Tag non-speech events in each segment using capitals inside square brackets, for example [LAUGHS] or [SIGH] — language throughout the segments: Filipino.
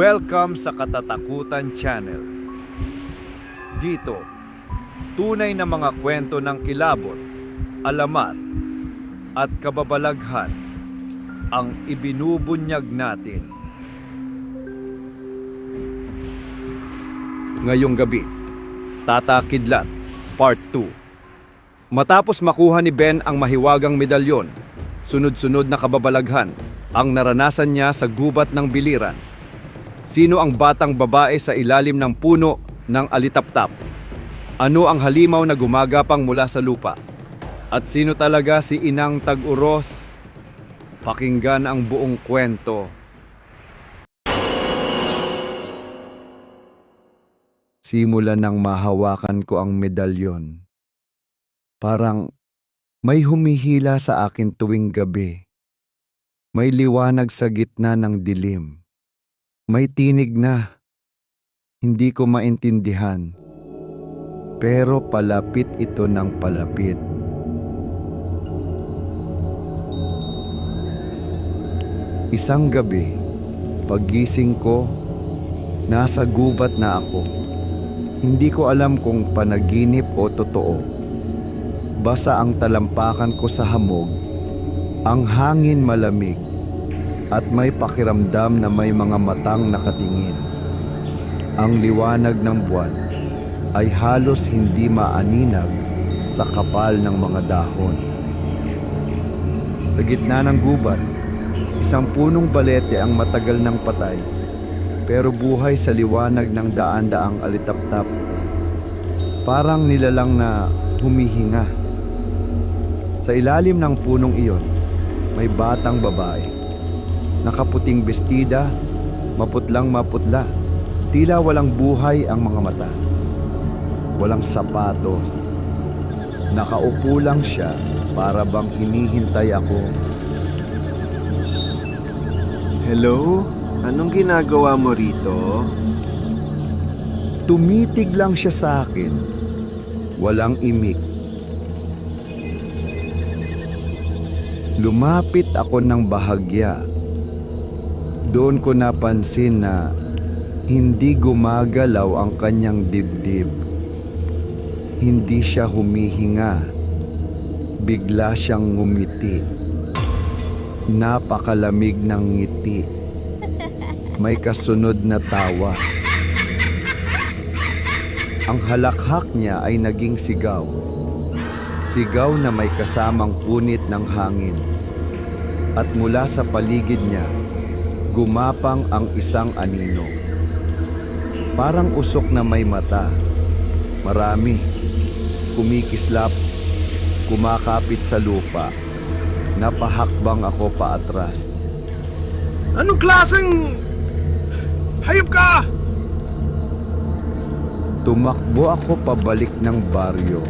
Welcome sa Katatakutan Channel. Dito, tunay na mga kwento ng kilabot, alamat, at kababalaghan ang ibinubunyag natin. Ngayong gabi, Tata Kidlat, Part 2. Matapos makuha ni Ben ang mahiwagang medalyon, sunod-sunod na kababalaghan ang naranasan niya sa gubat ng biliran. Sino ang batang babae sa ilalim ng puno ng alitaptap? Ano ang halimaw na gumagapang mula sa lupa? At sino talaga si Inang Tag-Uros? Pakinggan ang buong kwento. Simula nang mahawakan ko ang medalyon. Parang may humihila sa akin tuwing gabi. May liwanag sa gitna ng dilim. May tinig na. Hindi ko maintindihan. Pero palapit ito ng palapit. Isang gabi, paggising ko, nasa gubat na ako. Hindi ko alam kung panaginip o totoo. Basa ang talampakan ko sa hamog, ang hangin malamig, at may pakiramdam na may mga matang nakatingin. Ang liwanag ng buwan ay halos hindi maaninag sa kapal ng mga dahon. Sa gitna ng gubat, isang punong balete ang matagal ng patay, pero buhay sa liwanag ng daan-daang alitaptap. Parang nilalang na humihinga. Sa ilalim ng punong iyon, may batang babae. Nakaputing bestida, maputlang maputla. Tila walang buhay ang mga mata. Walang sapatos. Nakaupo lang siya para bang hinihintay ako. Hello? Anong ginagawa mo rito? Tumitig lang siya sa akin. Walang imik. Lumapit ako ng bahagya. Doon ko napansin na hindi gumagalaw ang kanyang dibdib. Hindi siya humihinga. Bigla siyang ngumiti. Napakalamig ng ngiti. May kasunod na tawa. Ang halakhak niya ay naging sigaw. Sigaw na may kasamang punit ng hangin. At mula sa paligid niya, gumapang ang isang anino. Parang usok na may mata. Marami. Kumikislap. Kumakapit sa lupa. Napahakbang ako paatras. Anong klaseng... Hayop ka! Tumakbo ako pabalik ng baryo.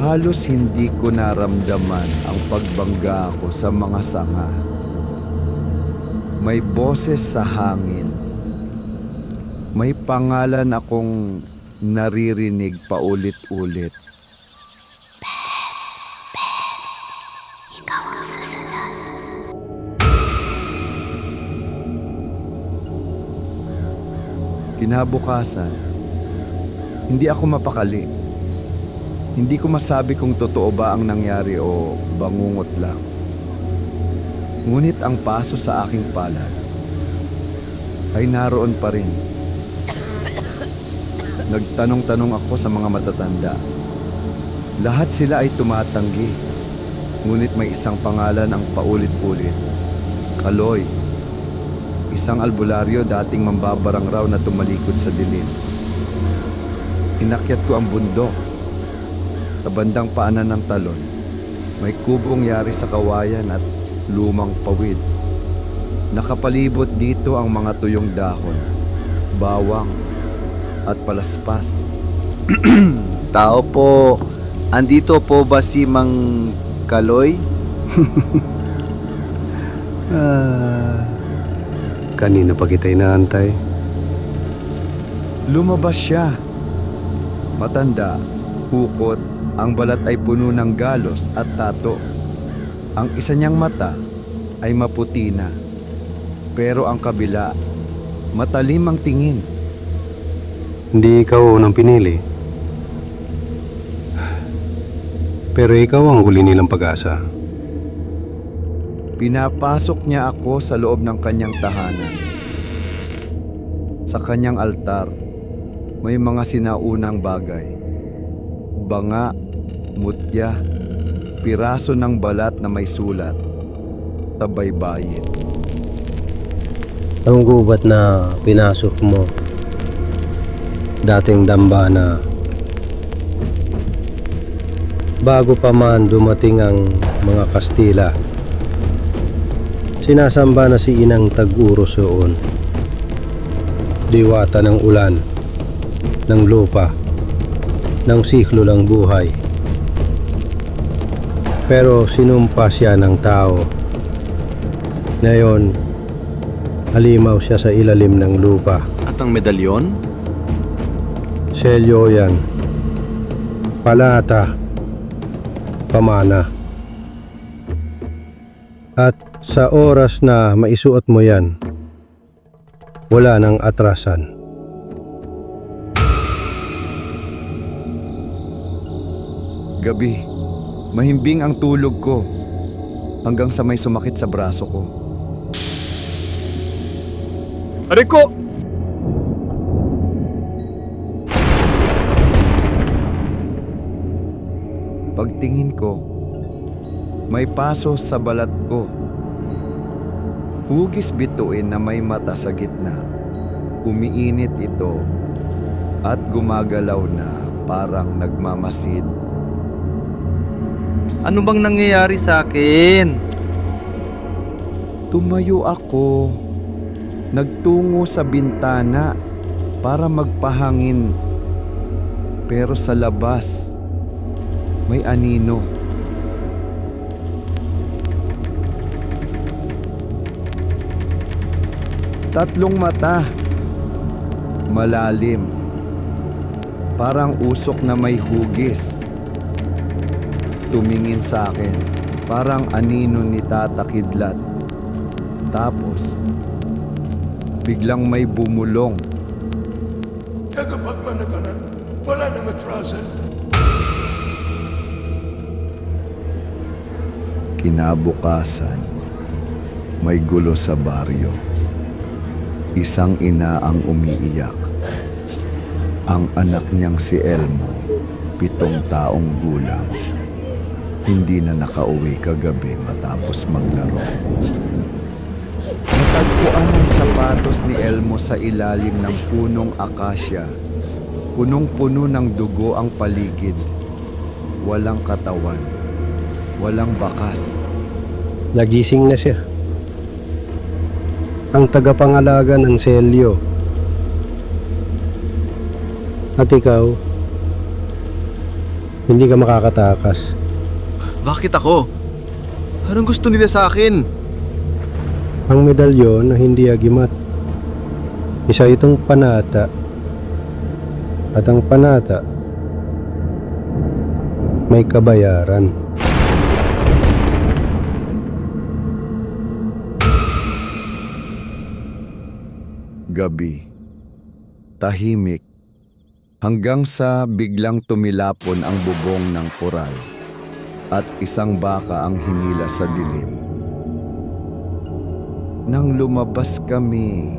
Halos hindi ko naramdaman ang pagbangga ko sa mga sanga. May boses sa hangin. May pangalan akong naririnig paulit-ulit. Ikaw ang susunod. Kinabukasan, hindi ako mapakali. Hindi ko masabi kung totoo ba ang nangyari o bangungot lang. Ngunit ang paso sa aking palad ay naroon pa rin. Nagtanong-tanong ako sa mga matatanda. Lahat sila ay tumatanggi. Ngunit may isang pangalan ang paulit-ulit. Kaloy. Isang albularyo dating mambabarang raw na tumalikod sa dilim. Inakyat ko ang bundok. Sa paanan ng talon, may kubong yari sa kawayan at lumang pawid. Nakapalibot dito ang mga tuyong dahon, bawang, at palaspas. [CLEARS THROAT] Tao po. Andito po ba si Mang Kaloy? [LAUGHS] Kanina pa kita inaantay. Lumabas siya. Matanda, hukot, ang balat ay puno ng galos at tato. Ang isa niyang mata ay maputi na. Pero ang kabila Matalim ang tingin. Hindi ikaw unang pinili. Pero ikaw ang huli nilang pag-asa. Pinapasok niya ako sa loob ng kanyang tahanan. Sa kanyang altar, may mga sinaunang bagay. Banga, mutya, piraso ng balat na may sulat, sa baybayin. Ang gubat na pinasok mo, dating dambana, bago pa man dumating ang mga Kastila, sinasamba na si Inang Tag-Uros. Diwata ng ulan, ng lupa, ng siklo ng buhay. Pero sinumpa siya ng tao. Ngayon, Halimaw siya sa ilalim ng lupa. At ang medalyon? Selyo yan. Palata. Pamana. At sa oras na maisuot mo yan, wala nang atrasan. Gabi, mahimbing ang tulog ko hanggang sa may sumakit sa braso ko. Ariko! Pagtingin ko, may paso sa balat ko. Hugis bituin na may mata sa gitna. Umiinit ito at gumagalaw na parang nagmamasid. Ano bang nangyayari sa akin? Tumayo ako. Nagtungo sa bintana para magpahangin. Pero sa labas, may anino. Tatlong mata. Malalim. Parang usok na may hugis. Tumingin sa akin. Parang anino ni Tata Kidlat. Tapos, biglang may bumulong. Tagapagmanaganan, wala nang atrasan. Kinabukasan, may gulo sa baryo. Isang ina ang umiiyak. Ang anak niyang si Elmo, pitong taong gulang, hindi na nakauwi kagabi matapos maglaro. Natagpuan ang sapatos ni Elmo sa ilalim ng punong akasya. Punong-puno ng dugo ang paligid. Walang katawan. Walang bakas. Nagising na siya. Ang tagapangalaga ng selyo. At ikaw, hindi ka makakatakas. Bakit ako? Anong gusto nila sa akin? Ang medalyon na hindi agimat. Isa itong panata. At ang panata, may kabayaran. Gabi. Tahimik. Hanggang sa biglang tumilapon ang bubong ng koral at isang baka ang hinila sa dilim. Nang lumabas kami,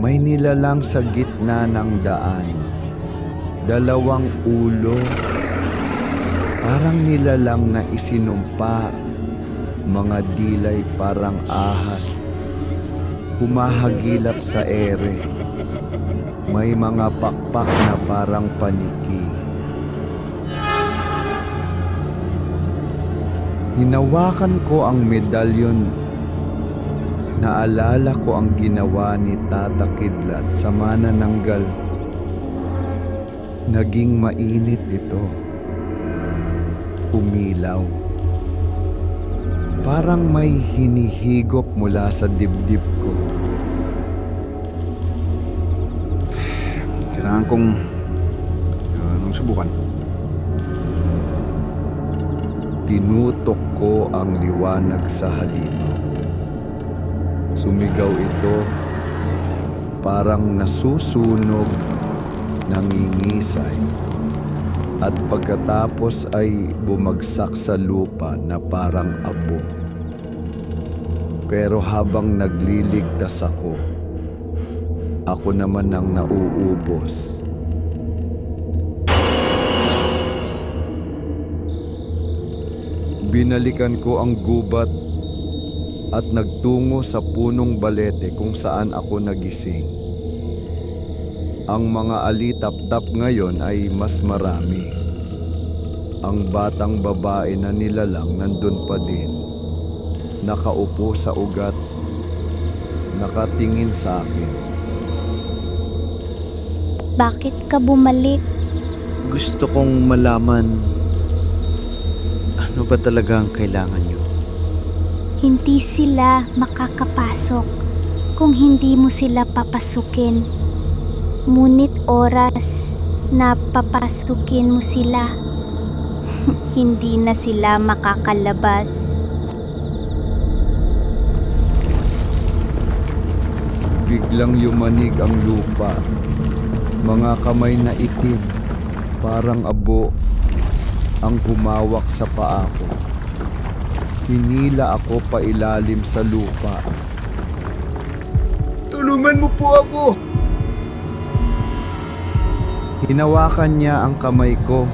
may nilalang sa gitna ng daan. Dalawang ulo. Parang nilalang na isinumpa. Mga dilay parang ahas humahagilap sa ere. May mga pakpak na parang paniki. Hinawakan ko ang medalyon. Naalala ko ang ginawa ni Tata Kidlat sa manananggal. Naging mainit ito. Umilaw. Parang may hinihigop mula sa dibdib ko. [SIGHS] Kailangan kong... Anong subukan? Tinutok ko ang liwanag sa halimaw. Sumigaw ito, parang nasusunog, nangingisay, at pagkatapos ay bumagsak sa lupa na parang abo. Pero habang nagliligtas ako, ako naman ang nauubos. Binalikan ko ang gubat at nagtungo sa punong balete kung saan ako nagising. Ang mga alitap-tap ngayon ay mas marami. Ang batang babae na nilalang nandun pa din. Nakaupo sa ugat. Nakatingin sa akin. Bakit ka bumalik? Gusto kong malaman ano ba talaga ang kailangan niyo. Hindi sila makakapasok kung hindi mo sila papasukin. Ngunit oras na papasukin mo sila, [LAUGHS] hindi na sila makakalabas. Biglang yumanig ang lupa. Mga kamay na itim, parang abo, ang humawak sa paa ko. Hinila ako pa ilalim sa lupa. Tulungan mo po ako! Hinawakan niya ang kamay ko.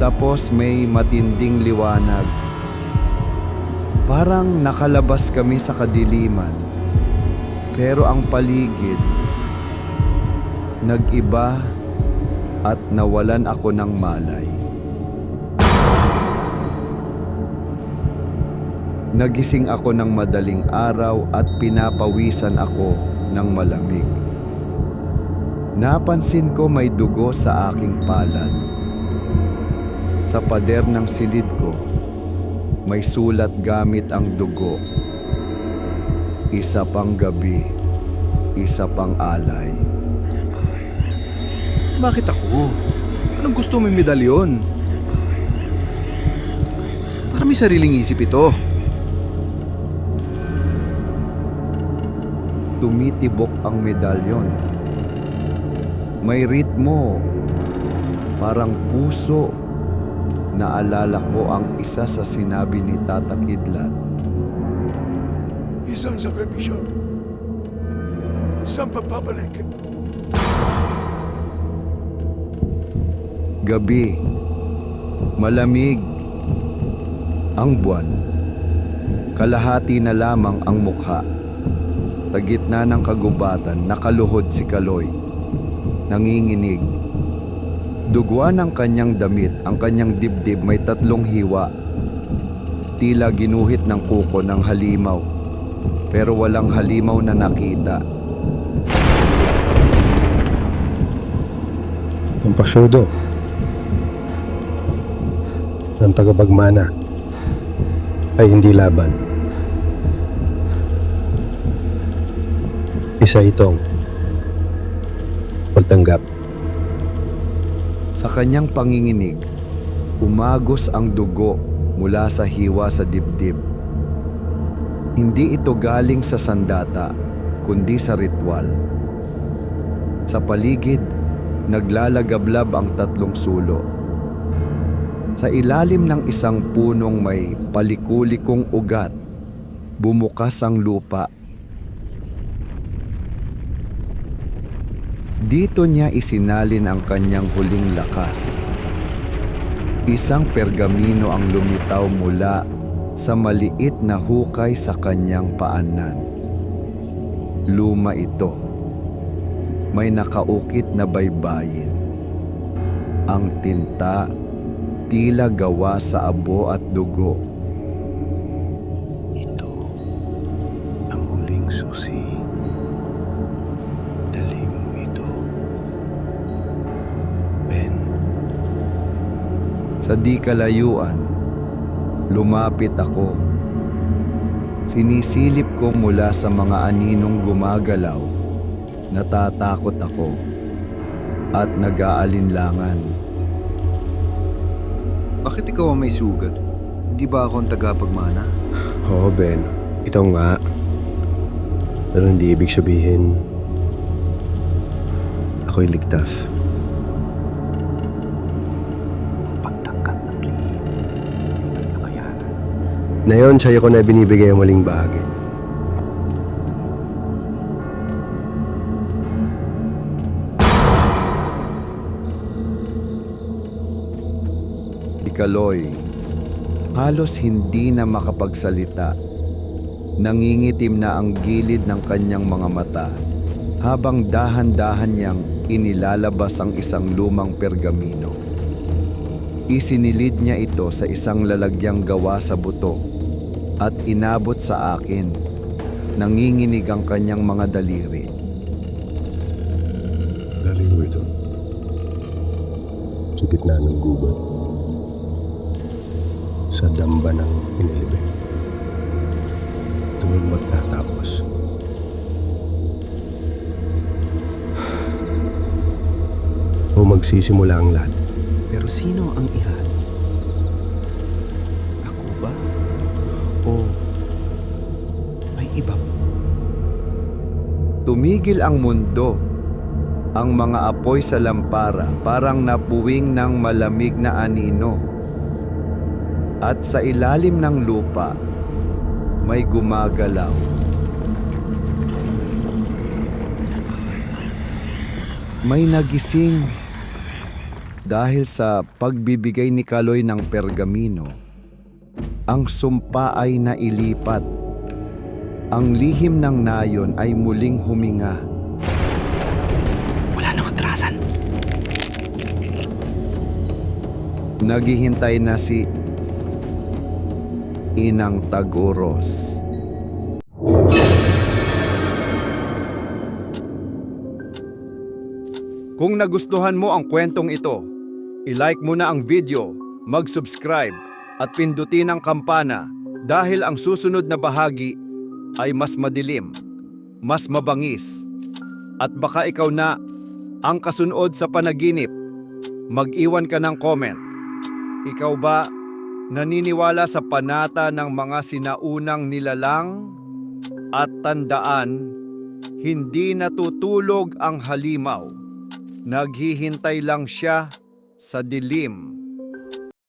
Tapos may matinding liwanag. Parang nakalabas kami sa kadiliman. Pero ang paligid, nag-iba at nawalan ako ng malay. Nagising ako ng madaling araw at pinapawisan ako ng malamig. Napansin ko may dugo sa aking palad. Sa pader ng silid ko, may sulat gamit ang dugo. Isa pang gabi, isa pang alay. Bakit ako? Anong gusto mo medalyon? Para may sariling isip ito. Tumitibok ang medalyon. May ritmo, parang puso. Naalala ko ang isa sa sinabi ni Tata Kidlat. Isang sakripisyo. Isang pagpapalik. Gabi, malamig, ang buwan. Kalahati na lamang ang mukha. Sa gitna ng kagubatan, nakaluhod si Kaloy. Nanginginig. Duguan ang kanyang damit, ang kanyang dibdib may tatlong hiwa. Tila ginuhit ng kuko ng halimaw. Pero walang halimaw na nakita. Ang ng tagapagmana ay hindi laban. Isa itong pagtanggap. Sa kanyang panginginig, umagos ang dugo mula sa hiwa sa dibdib. Hindi ito galing sa sandata, kundi sa ritual. Sa paligid, naglalagablab ang tatlong sulo. Sa ilalim ng isang punong may palikulikong ugat, bumukas ang lupa. Dito niya isinalin ang kanyang huling lakas. Isang pergamino ang lumitaw mula sa maliit na hukay sa kanyang paanan. Luma ito. May nakaukit na baybayin. Ang tinta tila gawa sa abo at dugo. Sa di kalayuan, lumapit ako. Sinisilip ko mula sa mga aninong gumagalaw. Natatakot ako at nag-aalinlangan. Bakit ikaw ang may sugat? Hindi ba ako ang tagapagmana? Oo, Ben. Ito nga. Pero hindi ibig sabihin Ako'y ligtas. Ngayon, sa'yo ko na binibigay ang maling bahagi. Si Kaloy, halos hindi na makapagsalita. Nangingitim na ang gilid ng kanyang mga mata habang dahan-dahan niyang inilalabas ang isang lumang pergamino. Isinilid niya ito sa isang lalagyang gawa sa buto at inabot sa akin. Nanginginig ang kanyang mga daliri. Laligo ito. Sa gitna ng gubat. Sa damba ng inilibing. Doon magtatapos. O magsisimula ang lahat. Pero sino ang ihati? Tumigil ang mundo. Ang mga apoy sa lampara parang napuwing ng malamig na anino. At sa ilalim ng lupa, may gumagalaw. May nagising. Dahil sa pagbibigay ni Kaloy ng pergamino, ang sumpa ay nailipat. Ang lihim ng nayon ay muling huminga. Wala nang atrasan. Naghihintay na si Inang Taguros. Kung nagustuhan mo ang kwentong ito, i-like mo na ang video, mag-subscribe at pindutin ang kampana dahil ang susunod na bahagi ay mas madilim, mas mabangis, at baka ikaw na ang kasunod sa panaginip. Mag-iwan ka ng comment. Ikaw ba naniniwala sa panata ng mga sinaunang nilalang? At tandaan, hindi natutulog ang halimaw. Naghihintay lang siya sa dilim.